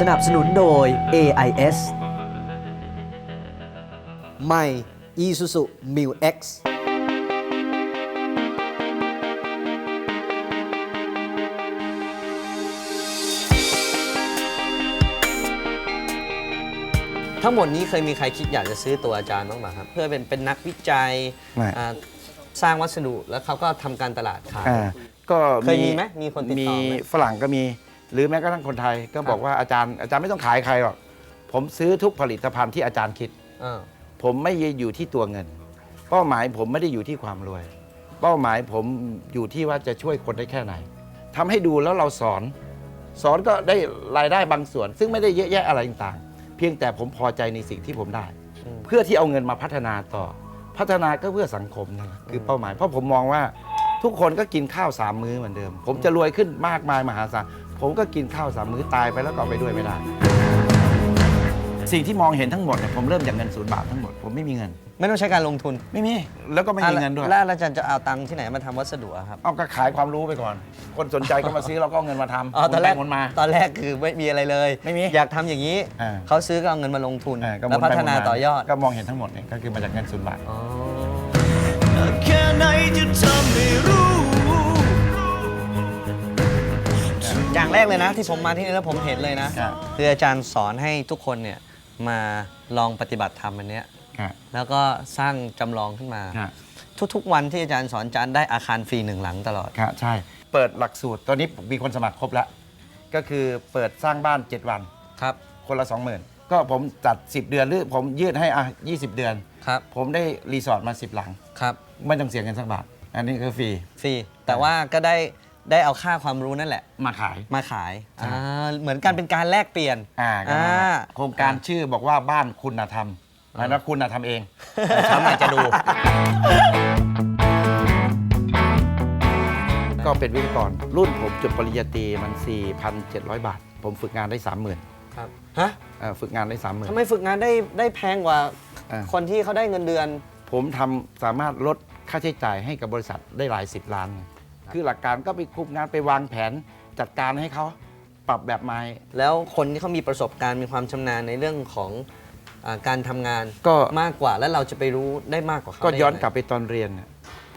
สนับสนุนโดย AIS ใหม่ Isuzu Mu X ทั้งหมดนี้เคยมีใครคิดอยากจะซื้อตัวอาจารย์บ้างไหมครับ เพื่อเป็นเป็นนักวิจัยไม่ อ่าสร้างวัสดุแล้วเขาก็ทำการตลาดขาย อ่าก็เคยมีไหมมีคนติดต่อไหมมีฝรั่งก็มี หรือแม้กระทั่งคนไทยก็บอกว่าอาจารย์อาจารย์ไม่ต้องขายใครหรอกผมซื้อทุกผลิตภัณฑ์ที่อาจารย์คิดอ่าผมไม่ได้อยู่ที่ตัวเงิน เป้าหมายผมไม่ได้อยู่ที่ความรวย เป้าหมายผมอยู่ที่ว่าจะช่วยคนได้แค่ไหนทำให้ดูแล้วเราสอน สอนก็ได้รายได้บางส่วน ซึ่งไม่ได้เยอะแยะอะไรต่างๆ เพียงแต่ผมพอใจในสิ่งที่ผมได้เพื่อที่เอาเงินมาพัฒนาต่อ พัฒนาก็เพื่อสังคมนั่นแหละคือเป้าหมาย เพราะผมมองว่าทุกคนก็กินข้าวสามมื้อเหมือนเดิม ผมจะรวยขึ้นมากมายมหาศาล ผมก็กินข้าวสามมื้อตายไปแล้วก็เอาไปด้วยไม่ได้ สิ่งที่มองเห็นทั้งหมดเนี่ยผมเริ่มจากเงินศูนย์บาททั้งหมดผมไม่มีเงิน ไม่ต้องใช้การลงทุนไม่มีแล้วก็ไม่มีเงินด้วย แล้วอาจารย์จะเอาตังค์ที่ไหนมาทำวัสดุอะครับเอาก็ขายความรู้ไปก่อน คนสนใจก็มาซื้อเราก็เอาเงินมาทำอ๋อตอนแรกหมุไปหมุนมา ตอนแรกคือไม่มีอะไรเลยไม่มีอยากทำอย่างนี้อ่า เขาซื้อก็เอาเงินมาลงทุนอ่าก็หแล้มุวนพัไปฒหมุนามาต่อยอดก็มองเห็นทั้งหมดเนี่ยก็คือมาจากเงินศูนย์บาทอ๋อแค่ไหนจะทำให้รู้ อย่างแรกเลยนะ ที่ผมมาที่นี่แล้วผมเห็นเลยนะ ครับ คืออาจารย์สอนให้ทุกคนเนี่ยมาลองปฏิบัติธรรมอันเนี้ยครับแล้วก็สร้างจำลองขึ้นมา ครับทุกๆ วันที่อาจารย์สอนอาจารย์ได้อาคารฟรีหนึ่งหลังตลอด ครับใช่ เปิดหลักสูตร ตอนนี้มีคนสมัครครบแล้ว ก็คือเปิดสร้างบ้าน 7 วัน ครับ คนละ 20,000 ก็ผมจัด 10 เดือนหรือผมยืดให้อะ20 เดือน ครับ ผมได้รีสอร์ทมา 10 หลัง ครับ ไม่ต้องเสียเงินสักบาท อันนี้คือฟรี ฟรี แต่ว่าก็ได้ ได้เอาค่าความรู้นั่นแหละ มาขาย มาขายใช่ อ่าเหมือนกันเป็นการแลกเปลี่ยน อ่าก็นั่นแหละอ่า โครงการชื่อบอกว่าบ้านคุณธรรมหมายถึงว่าคุณน่ะทำเองแต่ฉันอาจจะดู ก็เป็นวิทยากรรุ่นผมจบปริญญาตรีมัน 4,700 บาท ผมฝึกงานได้ 30,000ครับฮะเอ่อฝึกงานได้30,000ทำไมฝึกงานได้ได้แพงกว่า อ่า คนที่เขาได้เงินเดือน ผมทำสามารถลดค่าใช้จ่ายให้กับบริษัทได้หลายสิบล้าน คือหลักการก็ไปคุมงานไปวางแผนจัดการให้เขาปรับแบบใหม่แล้วคนที่เขามีประสบการณ์มีความชำนาญในเรื่องของอาการทำงานก็มากกว่าแล้วเราจะไปรู้ได้มากกว่าเขาก็ได้ย้อนงไงกลับไปตอนเรียนน่ะ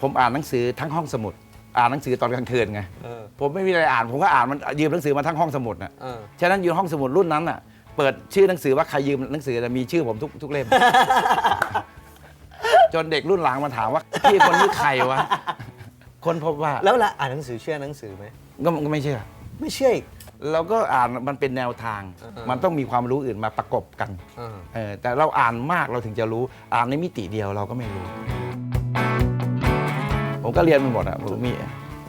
ผมอ่านหนังสือทั้งห้องสมุด อ่านหนังสือตอนกลางคืนไงเออผมไม่มีอะไรอ่านผมก็อ่านมันยืมหนังสือมาทั้งห้องสมุดน่ะ เออ ฉะนั้นยืมห้องสมุดรุ่นนั้นน่ะ เปิดชื่อหนังสือว่าใครยืมหนังสือน่ะมีชื่อผมทุกทุกเล่ม จนเด็กรุ่นหลังมาถามว่าพี่คนนี้ใครวะ คนพบว่าแล้วเวลาอ่านหนังสือเชื่อหนังสือไหมก็ก็ไม่เชื่อ ไม่เชื่ออีก เราก็อ่านมันเป็นแนวทาง เออ มันต้องมีความรู้อื่นมาประกบกันเออเออแต่เราอ่านมากเราถึงจะรู้อ่านในมิติเดียวเราก็ไม่รู้ ผมก็เรียนมาหมดอะผมมี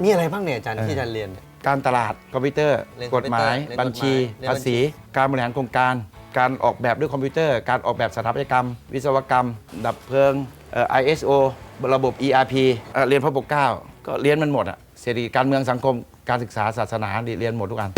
มีอะไรบ้างเนี่ยอาจารย์เออ ที่อาจารย์เรียนเนี่ย การตลาดคอมพิวเตอร์ เรียนกฎหมายคอมพิวเตอร์บัญชีเรียนกฎหมายภาษี การบริหารโครงการ การออกแบบด้วยคอมพิวเตอร์ การออกแบบสถาปัตยกรรม วิศวกรรม ดับเพลิงเอ่อ ISO ระบบ ERP เอ่อเรียนพระปกเกล้า ก็เรียนมันหมดอะเศรษฐกิจการเมืองสังคมการศึกษาศาสนาเรียนหมดทุกอัน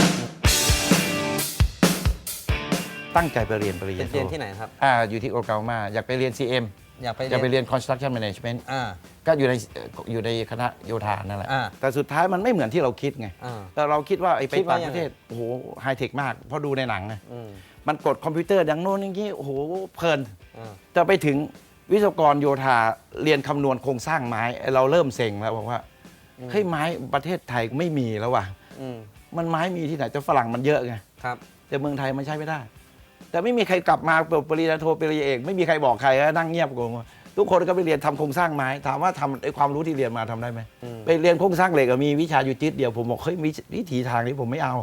ตั้งใจไปเรียนปริญเป็ญานโทเรียนที่ไหนครับ อ่าอยู่ที่โอกามาอยากไปเรียน CM อยากไปอยากไปเรียน Construction Management อ่า ก็อยู่ในเอ่ออยู่ในคณะโยธานั่นแหละ อ่าแต่สุดท้ายมันไม่เหมือนที่เราคิดไงอ่าแต่เราคิดว่าไอ้ไปคิดว่าต่างยังไงประเทศโอ้โหไฮเทคมากเพราะดูในหนังไงอืมมันกดคอมพิวเตอร์อย่างโน้นอย่างนี้ โอ้โหเพลินอ่า แต่ไปถึงวิศวกรโยธาเรียนคำนวณโครงสร้างไม้ไอ้เราเริ่มเซ็งแล้วบอกว่า เฮ้ยไม้ประเทศไทยไม่มีแล้วว่ะอืมมันไม้มีที่ไหนแต่ฝรั่งมันเยอะไงครับ แต่เมืองไทยมันใช้ไม่ได้ แต่ไม่มีใครกลับมาเปิดปริญญาโทปริญญาเอกไม่มีใครบอกใครนะนั่งเงียบกูทุกคนก็ไปเรียนทำโครงสร้างไม้ ถามว่าทำไอ้ความรู้ที่เรียนมาทำได้ไหมอืม ไปเรียนโครงสร้างเหล็กอะมีวิชาอยู่จิตเดียวผมบอกเฮ้ยวิวิถีทางนี้ผมไม่เอา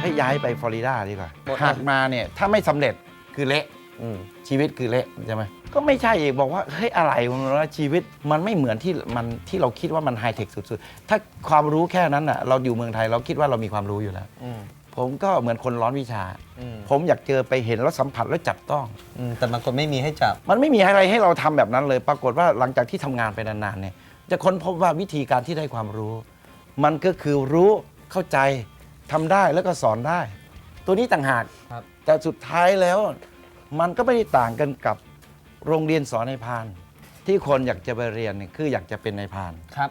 ให้ย้ายไปฟลอริดาดีกว่าหมดเลยหากมาเนี่ยถ้าไม่สำเร็จคือเละ อืมชีวิตคือเละใช่ไหมก็ไม่ใช่อีกบอกว่าเฮ้ยอะไรมันว่าชีวิตมันไม่เหมือนที่มันที่เราคิดว่ามันไฮเทคสุดๆ ถ้าความรู้แค่นั้นอะเราอยู่เมืองไทยเราคิดว่าเรามีความรู้อยู่แล้ว อืมผมก็เหมือนคนร้อนวิชา อืมผมอยากเจอไปเห็นแล้วสัมผัสแล้วจับต้อง อืมแต่บางคนไม่มีให้จับ มันไม่มีอะไรให้เราทำแบบนั้นเลย ปรากฏว่าหลังจากที่ทำงานไปนานๆเนี่ย จะค้นพบว่าวิธีการที่ได้ความรู้ มันก็คือรู้เข้าใจทำได้แล้วก็สอนได้ ตัวนี้ต่างหากครับ แต่สุดท้ายแล้ว มันก็ไม่ได้ต่างกันกับโรงเรียนสอนในายพราน ที่คนอยากจะไปเรียนเนี่ยคืออยากจะเป็นนายพราน ครับ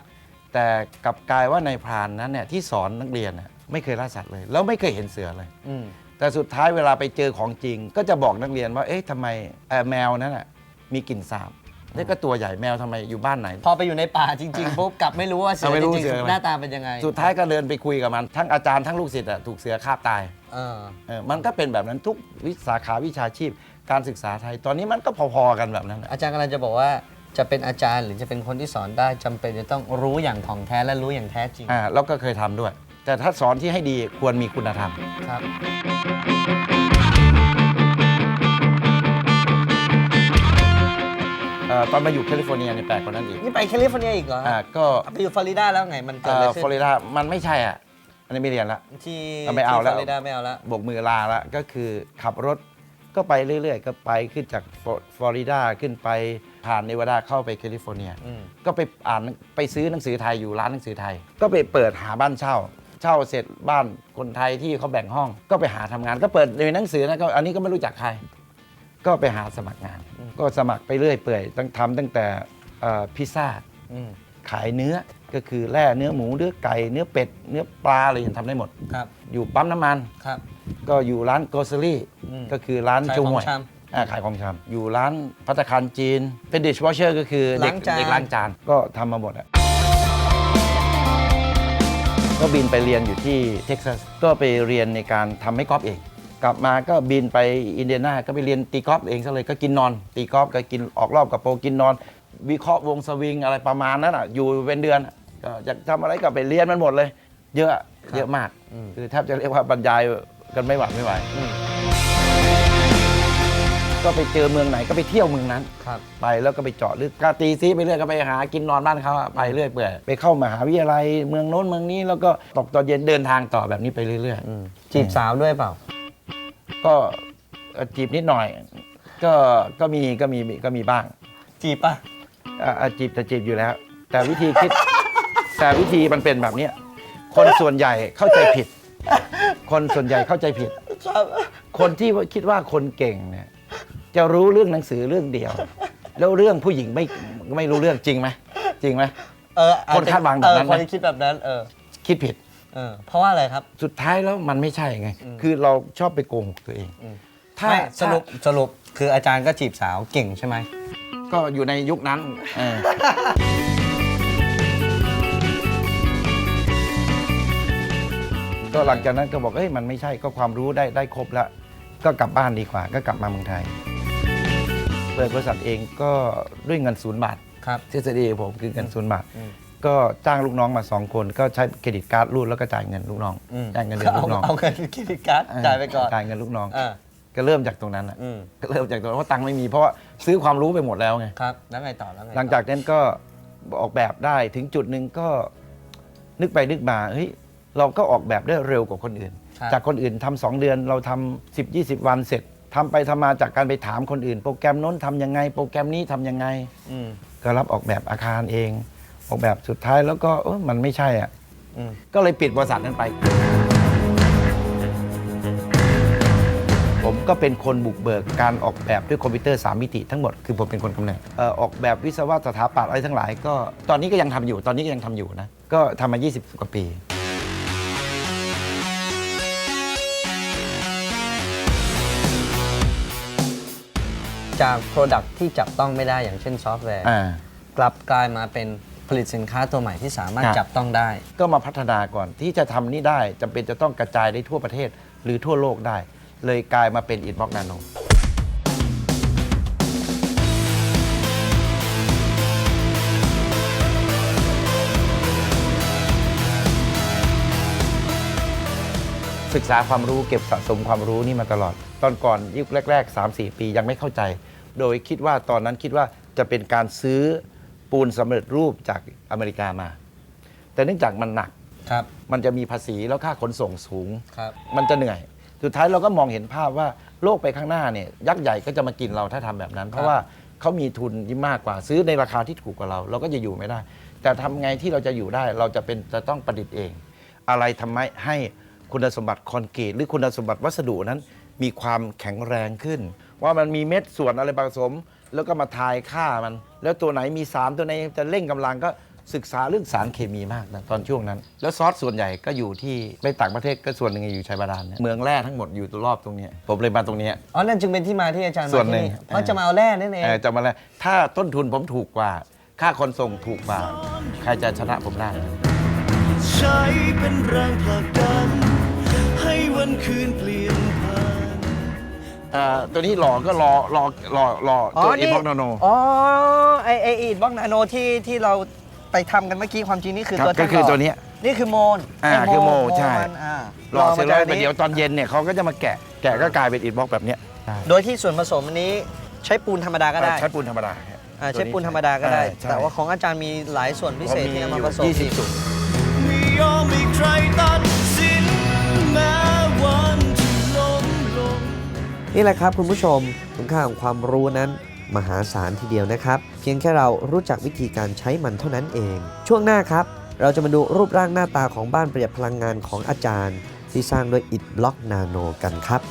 แต่แต่กลับกลายว่านายพรานนั้นเนี่ยที่สอนนักเรียนน่ะไม่เคยล่าสัตว์เลย แล้วไม่เคยเห็นเสือเลย อืม แต่สุดท้ายเวลาไปเจอของจริง ก็จะบอกนักเรียนว่า เอ๊ะทำไมเอ่อแมวนั้นน่ะมีกลิ่นสาบ นี่ก็ตัวใหญ่แมวทำไมอยู่บ้านไหน พอไปอยู่ในป่าจริงๆปุ๊บกลับไม่รู้ว่าเสือเอาไม่จรู้ริงเสือๆหน้าตาเป็นยังไงสุดท้ายก็เดินไปคุยกับมัน ทั้งอาจารย์ทั้งลูกศิษย์อะถูกเสือคาบตายเออเออมันก็เป็นแบบนั้นทุกวิสาขาวิชาชีพ การศึกษาไทย ตอนนี้มันก็พอๆกันแบบนั้นอะอาจารย์กำลังจะบอกว่าจะเป็นอาจารย์หรือจะเป็นคนที่สอนได้จำเป็นจะต้องรู้อย่างถ่องแท้และรู้อย่างแท้จริงอ่าแล้วก็เคยทำด้วย แต่ถ้าสอนที่ให้ดีควรมีคุณธรรม ครับ ตอนมาอยู่แคลิฟอร์เนียเนี่ยแปลกกว่านั้นอีกนี่ไปแคลิฟอร์เนียอีกเหรออ่าก็ไปอยู่ฟลอริดาแล้วไงมันเกิดเอ่อะไรอขึ้นฟลอริดามันไม่ใช่อะอันนี้ไม่เรียนละที่เอาไม่เอาแล้วที่ฟลอริดาไม่เอาแล้วโบกมือลาละก็คือขับรถก็ไปเรื่อย ๆ ก็ไปขึ้นจากฟลอริดาขึ้นไปผ่านเนวาดาเข้าไปแคลิฟอร์เนียอืมก็ไปอ่านไปซื้อหนังสือไทยอยู่ร้านหนังสือไทย ก็ไปเปิดหาบ้านเช่า เช่าเสร็จบ้านคนไทยที่เขาแบ่งห้อง ก็ไปหาทำงาน ก็เปิดในหนังสือนะก็อันนี้ก็ไม่รู้จักใคร ก็ไปหาสมัครงานก็สมัครไปเรื่อยเปื่อยตั้งทำตั้งแต่เอ่อพิซซ่า อืมขายเนื้อก็คือแร่เนื้อหมูเนื้อไก่เนื้อเป็ด เนื้อปลาอะไรอย่างทำได้หมด ครับอยู่ปั๊มน้ำมัน ครับ ก็อยู่ร้านโกซ e รี่อืมก็คือร้านขายชูของหวยชอ่าขายของชำอยู่ร้านพัตตาคารจีน เป็นดิชวอชเชอร์ก็คือเด็กล้างจาน เด็กล้างจานก็ทำมาหมดอะก็บินไปเรียนอยู่ที่เท็กซัสก็ไปเรียนในการทำให้กอล์ฟเอง กลับมาก็บินไปอินเดียนาก็ไปเรียนตีกอล์ฟเองซะเลยก็กินนอน ตีกอล์ฟก็กินออกรอบกับโปรกินนอน วิเคราะห์วงสวิงอะไรประมาณนั้นอะอยู่เป็นเดือนอะก็อยากทำอะไรก็ไปเรียนมันหมดเลย เยอะเยอะมากอืมคือแทบจะเรียกว่าบรรยายกันไม่หวัดไม่ไหวอืมก็ไปเจอเมืองไหนก็ไปเที่ยวเมืองนั้นครับไปแล้วก็ไปเจาะลึกก็ตีซีไปเรื่อยก็ไปหากินนอนบ้านเขาอะไปเรื่อยเปื่อยไปเข้ามหาวิทยาลัยเมืองโน้นเมืองนี้แล้วก็ตกตอนเย็นเดินทางต่อแบบนี้ไปเรื่อยอืมจีบสาวด้วยเปล่าๆ ก็เอ่อจีบนิดหน่อย ก็ก็มีก็มีก็มีบ้างจีบป่ะอะอะจีบแต่จีบอยู่แล้ว แต่วิธีคิด แต่วิธีมันเป็นแบบเนี้ยคนส่วนใหญ่เข้าใจผิด คนส่วนใหญ่เข้าใจผิด ครับ คนที่คิดว่าคนเก่งเนี่ยจะรู้เรื่องหนังสือเรื่องเดียว แล้วเรื่องผู้หญิงไม่ไม่รู้เรื่องจริงไหมจริงไหม เอออจคนจะคาดหวังแบบนั้นเออไหม คนที่คิดแบบนั้นเออ คิดผิด เออเพราะว่าอะไรครับ สุดท้ายแล้วมันไม่ใช่ไง คือเราชอบไปโกหกตัวเองอืมถ้าไม่สรุปถ้าสรุปคืออาจารย์ก็จีบสาวเก่งใช่ไหมก็อยู่ในยุคนั้นเออ ก็หลังจากนั้นก็บอกเอ้ยมันไม่ใช่ก็ความรู้ได้ได้ครบแล้วก็กลับบ้านดีกว่า ก็กลับมาเมืองไทย เปิดบริษัทเองก็ด้วยเงินศูนย์บาทครับ ทฤษฎีผมคือเงินศูนย์บาท อืม ก็จ้างลูกน้องมาสองคนก็ใช้เครดิตการ์ดรูดแล้วก็จ่ายเงินลูกน้องอืมจ่ายเงินเดือนลูกน้องเอาเงินเครดิตการ์ดจ่ายไปก่อนจ่ายเงินลูกน้องอ่าก็เริ่มจากตรงนั้นอะอืมก็เริ่มจากตรงนั้นเพราะตังค์ไม่มีเพราะว่าซื้อความรู้ไปหมดแล้วไงครับแล้วไงต่อแล้วไงต่อหลังจากนั้นก็ออกแบบได้ถึงจุดหนึ่งก็นึกไปนึกมาเฮ้ยเราก็ออกแบบได้เร็วกว่าคนอื่นครับจากคนอื่นทำสองเดือนเราทำ10 20วันเสร็จทำไปทำมาจากการไปถามคนอื่น โปรแกรมโน้นทำยังไง โปรแกรมนี้ทำยังไงอืมก็รับออกแบบอาคารเอง ออกแบบสุดท้ายแล้วก็เออมันไม่ใช่อะอืมก็เลยปิดบริษัทนั้นไป ผมก็เป็นคนบุกเบิกการออกแบบด้วยคอมพิวเตอร์ 3 มิติทั้งหมด คือผมเป็นคนกำเนิดเอ่อออกแบบวิศวะสถาปัตย์อะไรทั้งหลาย ก็ตอนนี้ก็ยังทำอยู่ ตอนนี้ก็ยังทำอยู่นะ ก็ทำมา 20 กว่าปีจาก Product ที่จับต้องไม่ได้อย่างเช่นซอฟต์แวร์อ่ากลับกลายมาเป็น ผลิตสินค้าตัวใหม่ที่สามารถครับ จับต้องได้ ก็มาพัฒนาก่อนที่จะทำนี่ได้จำเป็นจะต้องกระจายได้ทั่วประเทศหรือทั่วโลกได้ เลยกลายมาเป็นอินบ็อกนาโน ศึกษาความรู้เก็บสะสมความรู้นี่มาตลอด ตอนก่อนยุคแรก ๆ 3-4 ปียังไม่เข้าใจ โดยคิดว่าตอนนั้นคิดว่าจะเป็นการซื้อ ปูนสำเร็จรูปจากอเมริกามา แต่เนื่องจากมันหนักครับ มันจะมีภาษีแล้วค่าขนส่งสูง ครับ มันจะเหนื่อย สุดท้ายเราก็มองเห็นภาพว่าโลกไปข้างหน้าเนี่ยยักษ์ใหญ่ก็จะมากินเราถ้าทำแบบนั้น เพราะว่าเขามีทุนที่มากกว่าซื้อในราคาที่ถูกกว่าเรา เราก็จะอยู่ไม่ได้ แต่ทำไงที่เราจะอยู่ได้ เราจะเป็นจะต้องประดิษฐ์เอง อะไรทำให้ให้คุณสมบัติคอนกรีตหรือคุณสมบัติวัสดุนั้น มีความแข็งแรงขึ้น ว่ามันมีเม็ดส่วนอะไรผสม แล้วก็มาทายค่ามัน แล้วตัวไหนมี3ตัวไหนจะเร่งกำลังก็ศึกษาเรื่องสารเคมีมากนะตอนช่วงนั้น แล้วซอสส่วนใหญ่ก็อยู่ที่ไปต่างประเทศก็ส่วนหนึ่งอยู่ชัยบาดาลเนี่ยเมืองแร่ทั้งหมดอยู่รอบตรงเนี้ยผมเลยมาตรงเนี้ย อ๋อ นั่นจึงเป็นที่มาที่อาจารย์มาส่วนหนึ่งที่เพราะจะมาเอาแร่นั่นเอง เออจะมาแล้วถ้าต้นทุนผมถูกกว่า ค่าขนส่งถูกกว่า ใครจะชนะผมได้ ใช้เป็นแรงผลักดัน ให้วันคืนเปลี่ยนผ่าน เอ่อตัวนี้หล่อก็รอรอรอรอตัวอีพ็อกนาโนอ๋อไอไออีดบล็อกนาโนที่ที่เราไปทำกันเมื่อกี้ความจริงนี่คือครับตัวก็คือหล่ตัวเนี้ย นี่คือโมนอ่าไคือโมใช่ นอ่ารอเสร็จแล้วมาจากเดี๋ยวตอนเย็นเนี่ยเขาก็จะมาแกะแกะก็กลายเป็นอีพ็อกแบบเนี้ยได้โดยที่ส่วนผสมอันนี้ใช้ปูนธรรมดาก็ได้ใช้ปูนธรรมดาฮะอ่าใช้ปูนธรรมดาก็ได้อ่ใช่แต่ว่าของอาจารย์มีหลายส่วนพิเศษที่เอามาผสมยี่สิบอีกสูตรไม่ยอมให้ใครตัดสิ นี่แหละครับคุณผู้ชมคุณค่าของความรู้นั้น มหาศาลทีเดียวนะครับ เพียงแค่เรารู้จักวิธีการใช้มันเท่านั้นเอง ช่วงหน้าครับ เราจะมาดูรูปร่างหน้าตาของบ้านประหยัดพลังงานของอาจารย์ ที่สร้างด้วยอิฐบล็อกนาโนกันครับ